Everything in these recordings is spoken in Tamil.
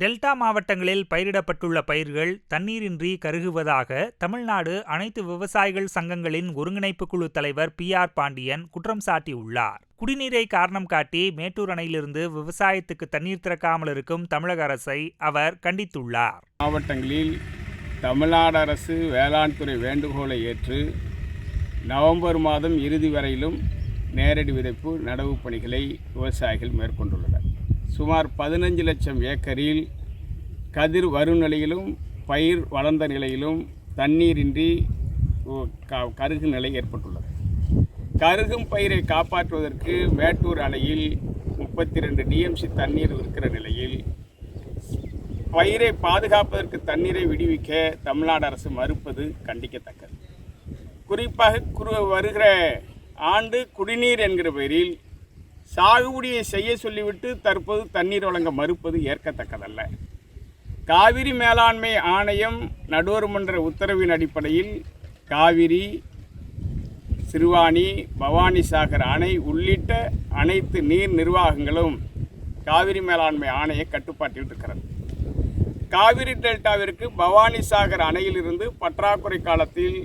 டெல்டா மாவட்டங்களில் பயிரிடப்பட்டுள்ள பயிர்கள் தண்ணீரின்றி கருகுவதாக தமிழ்நாடு அனைத்து விவசாயிகள் சங்கங்களின் ஒருங்கிணைப்பு குழு தலைவர் பி ஆர் பாண்டியன் குற்றம் சாட்டியுள்ளார். குடிநீரை காரணம் காட்டி மேட்டூர் அணையிலிருந்து விவசாயத்துக்கு தண்ணீர் திறக்காமல் இருக்கும் தமிழக அரசை அவர் கண்டித்துள்ளார். மாவட்டங்களில் தமிழ்நாடு அரசு வேளாண் துறை வேண்டுகோளை ஏற்று நவம்பர் மாதம் இறுதி வரையிலும் நேரடி விதைப்பு நடவு பணிகளை விவசாயிகள் மேற்கொண்டுள்ளனர். சுமார் பதினஞ்சு லட்சம் ஏக்கரில் கதிர் வரும் நிலையிலும் பயிர் வளர்ந்த நிலையிலும் தண்ணீரின்றி கருகு நிலை ஏற்பட்டுள்ளது. கருகும் பயிரை காப்பாற்றுவதற்கு மேட்டூர் அணையில் முப்பத்தி ரெண்டு டிஎம்சி தண்ணீர் இருக்கிற நிலையில் பயிரை பாதுகாப்பதற்கு தண்ணீரை விடுவிக்க தமிழ்நாடு அரசு மறுப்பது கண்டிக்கத்தக்கது. குறிப்பாக குறு வருகிற ஆண்டு குடிநீர் என்கிற பெயரில் சாகுபடியை செய்ய சொல்லிவிட்டு தற்போது தண்ணீர் வழங்க மறுப்பது ஏற்கத்தக்கதல்ல. காவிரி மேலாண்மை ஆணையம் நடுவர் மன்ற உத்தரவின் அடிப்படையில் காவிரி சிறுவாணி பவானி சாகர் அணை உள்ளிட்ட அனைத்து நீர் நிர்வாகங்களும் காவிரி மேலாண்மை ஆணைய கட்டுப்பாட்டில் இருக்கிறது. காவிரி டெல்டாவிற்கு பவானி சாகர் அணையிலிருந்து பற்றாக்குறை காலத்தில்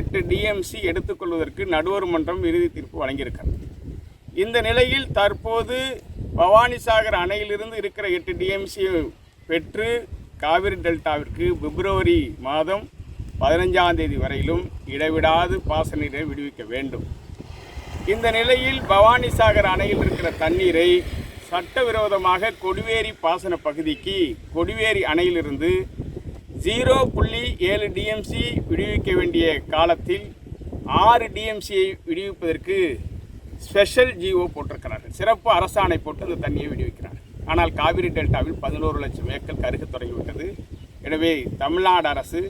எட்டு டிஎம்சி எடுத்துக்கொள்வதற்கு நடுவர் மன்றம் இறுதி தீர்ப்பு வழங்கியிருக்கிறது. இந்த நிலையில் தற்போது பவானிசாகர் அணையிலிருந்து இருக்கிற எட்டு டிஎம்சியை பெற்று காவிரி டெல்டாவிற்கு பிப்ரவரி மாதம் பதினஞ்சாம் தேதி வரையிலும் இடைவிடாது பாசநீரை விடுவிக்க வேண்டும். இந்த நிலையில் பவானிசாகர் அணையில் இருக்கிற தண்ணீரை சட்டவிரோதமாக கொடிவேரி பாசன பகுதிக்கு கொடிவேரி அணையிலிருந்து ஜீரோ புள்ளி ஏழு டிஎம்சி விடுவிக்க வேண்டிய காலத்தில் ஆறு டிஎம்சியை விடுவிப்பதற்கு ஸ்பெஷல் ஜிஓ போட்டிருக்கிறார்கள். சிறப்பு அரசாணை போட்டு அந்த தண்ணியை விடுவிக்கிறார்கள். ஆனால் காவிரி டெல்டாவில் பதினோரு லட்சம் ஏக்கர் கருக தொடங்கிவிட்டது எனவே தமிழ்நாடு அரசு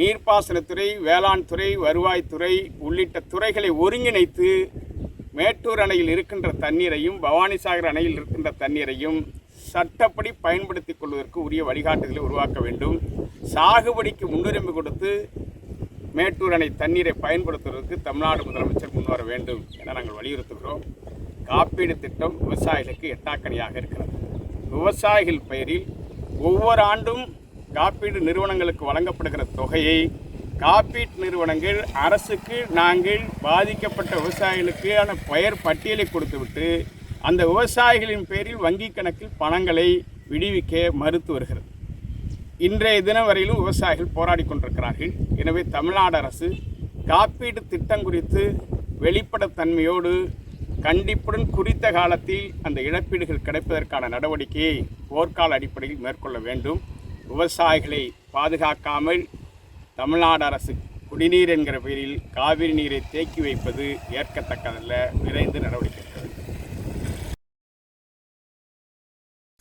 நீர்ப்பாசனத்துறை வேளாண் துறை வருவாய்த்துறை உள்ளிட்ட துறைகளை ஒருங்கிணைத்து மேட்டூர் அணையில் இருக்கின்ற தண்ணீரையும் பவானிசாகர் அணையில் இருக்கின்ற தண்ணீரையும் சட்டப்படி பயன்படுத்திக் கொள்வதற்கு உரிய வழிகாட்டுதலை உருவாக்க வேண்டும். சாகுபடிக்கு முன்னுரிமை கொடுத்து மேட்டூர் அணை தண்ணீரை பயன்படுத்துவதற்கு தமிழ்நாடு முதலமைச்சர் முன்வர வேண்டும் என நாங்கள் வலியுறுத்துகிறோம். காப்பீடு திட்டம் விவசாயிகளுக்கு எட்டாக்கணியாக இருக்கிறது. விவசாயிகள் பெயரில் ஒவ்வொரு ஆண்டும் காப்பீடு நிறுவனங்களுக்கு வழங்கப்படுகிற தொகையை காப்பீட்டு நிறுவனங்கள் அரசுக்கு நாங்கள் பாதிக்கப்பட்ட விவசாயிகளுக்கான பெயர் பட்டியலை கொடுத்துவிட்டு அந்த விவசாயிகளின் பேரில் வங்கிக் கணக்கில் பணங்களை விடுவிக்க மறுத்து வருகிறது. இன்றைய தினம் வரையிலும் விவசாயிகள் போராடி கொண்டிருக்கிறார்கள். எனவே தமிழ்நாடு அரசு காப்பீடு திட்டம் குறித்து வெளிப்படைத்தன்மையோடு கண்டிப்புடன் குறித்த காலத்தில் அந்த இழப்பீடுகள் கிடைப்பதற்கான நடவடிக்கையை போர்க்கால அடிப்படையில் மேற்கொள்ள வேண்டும். விவசாயிகளை பாதுகாக்காமல் தமிழ்நாடு அரசு குடிநீர் என்கிற பெயரில் காவிரி நீரை தேக்கி வைப்பது ஏற்கத்தக்கதல்ல. விரைந்து நடவடிக்கை எடுக்க வேண்டும்